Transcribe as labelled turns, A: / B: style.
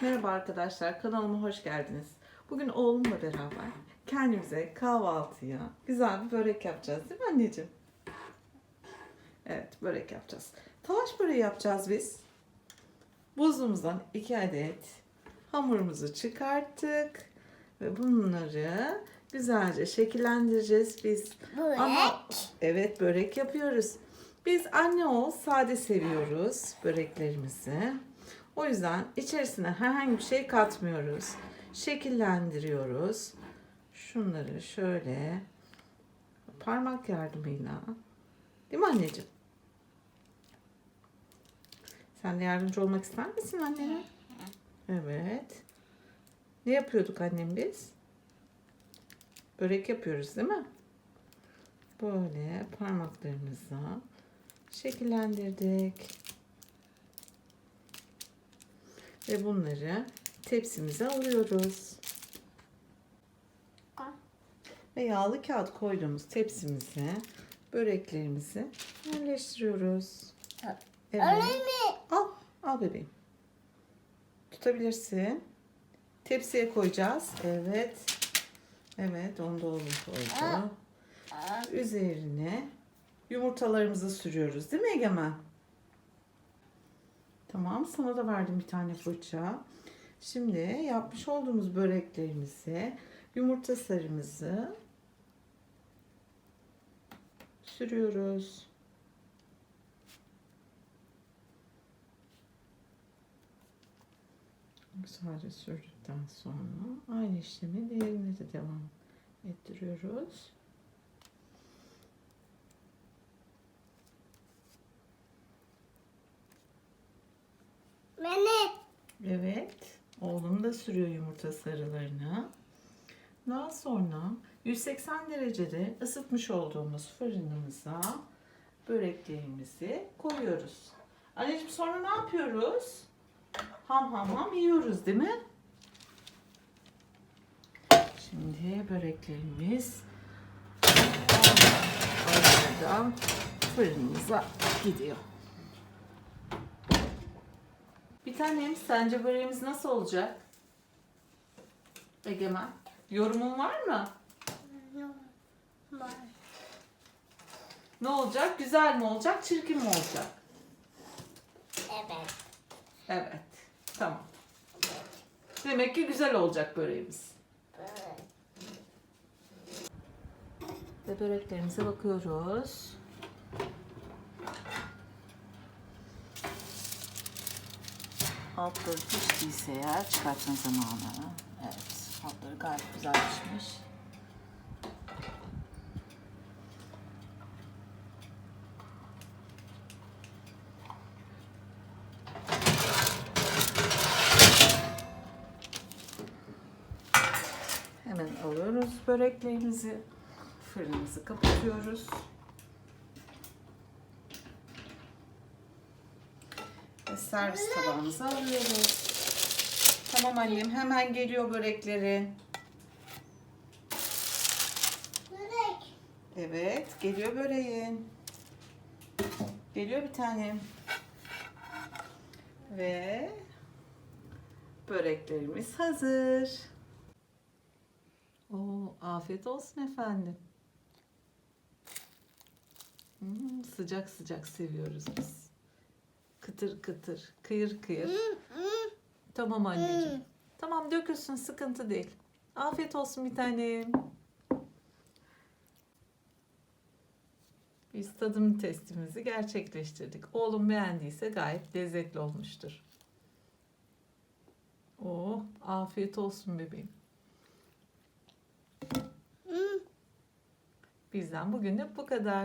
A: Merhaba arkadaşlar, kanalıma hoş geldiniz. Bugün oğlumla beraber kendimize kahvaltıya güzel bir börek yapacağız değil mi anneciğim? Evet, börek yapacağız. Talaş böreği yapacağız biz. Buzluğumuzdan iki adet hamurumuzu çıkarttık ve bunları güzelce şekillendireceğiz biz.
B: Börek.
A: Ama evet börek yapıyoruz. Biz anne oğul sade seviyoruz böreklerimizi. O yüzden içerisine herhangi bir şey katmıyoruz. Şekillendiriyoruz. Şunları şöyle parmak yardımıyla. Değil mi anneciğim? Sen de yardımcı olmak ister misin annene? Evet. Ne yapıyorduk annem biz? Börek yapıyoruz değil mi? Böyle parmaklarımızla şekillendirdik. Ve bunları tepsimize alıyoruz. Ve yağlı kağıt koyduğumuz tepsimize böreklerimizi yerleştiriyoruz. Evet.
B: Öyle mi?
A: Al, al bebeğim. Tutabilirsin. Tepsiye koyacağız. Evet. Evet, onu da koydu. Üzerine yumurtalarımızı sürüyoruz değil mi Egemen? Tamam, sana da verdim bir tane fırça. Şimdi yapmış olduğumuz böreklerimize yumurta sarımızı sürüyoruz. Sadece sürdükten sonra aynı işlemi diğerine de devam ettiriyoruz. Evet, oğlum da sürüyor yumurta sarılarını. Daha sonra 180 derecede ısıtmış olduğumuz fırınımıza böreklerimizi koyuyoruz. Anneciğim sonra ne yapıyoruz? Ham ham ham yiyoruz değil mi? Şimdi böreklerimiz fırınımıza gidiyor. Bir tanem sence böreğimiz nasıl olacak? Egemen. Yorumun var mı?
B: Var.
A: Ne olacak? Güzel mi olacak? Çirkin mi olacak?
B: Evet.
A: Evet. Tamam. Demek ki güzel olacak böreğimiz. Ve böreklerimize bakıyoruz. Altları piştiyse eğer çıkartma zamanı. Evet. Altları gayet güzel pişmiş. Hemen alıyoruz böreklerimizi. Fırınımızı kapatıyoruz. Ve servis tabağımıza alıyoruz. Tamam annem hemen geliyor börekleri.
B: Börek.
A: Evet geliyor böreğin. Geliyor bir tanem. Ve böreklerimiz hazır. Oo, afiyet olsun efendim. Hmm, sıcak sıcak seviyoruz biz. Kıtır kıtır, kıyır kıyır. Tamam anneciğim. Tamam dökülsün sıkıntı değil. Afiyet olsun bir tanem. Biz tadım testimizi gerçekleştirdik. Oğlum beğendiyse gayet lezzetli olmuştur. Oh, afiyet olsun bebeğim. Bizden bugünlük bu kadar.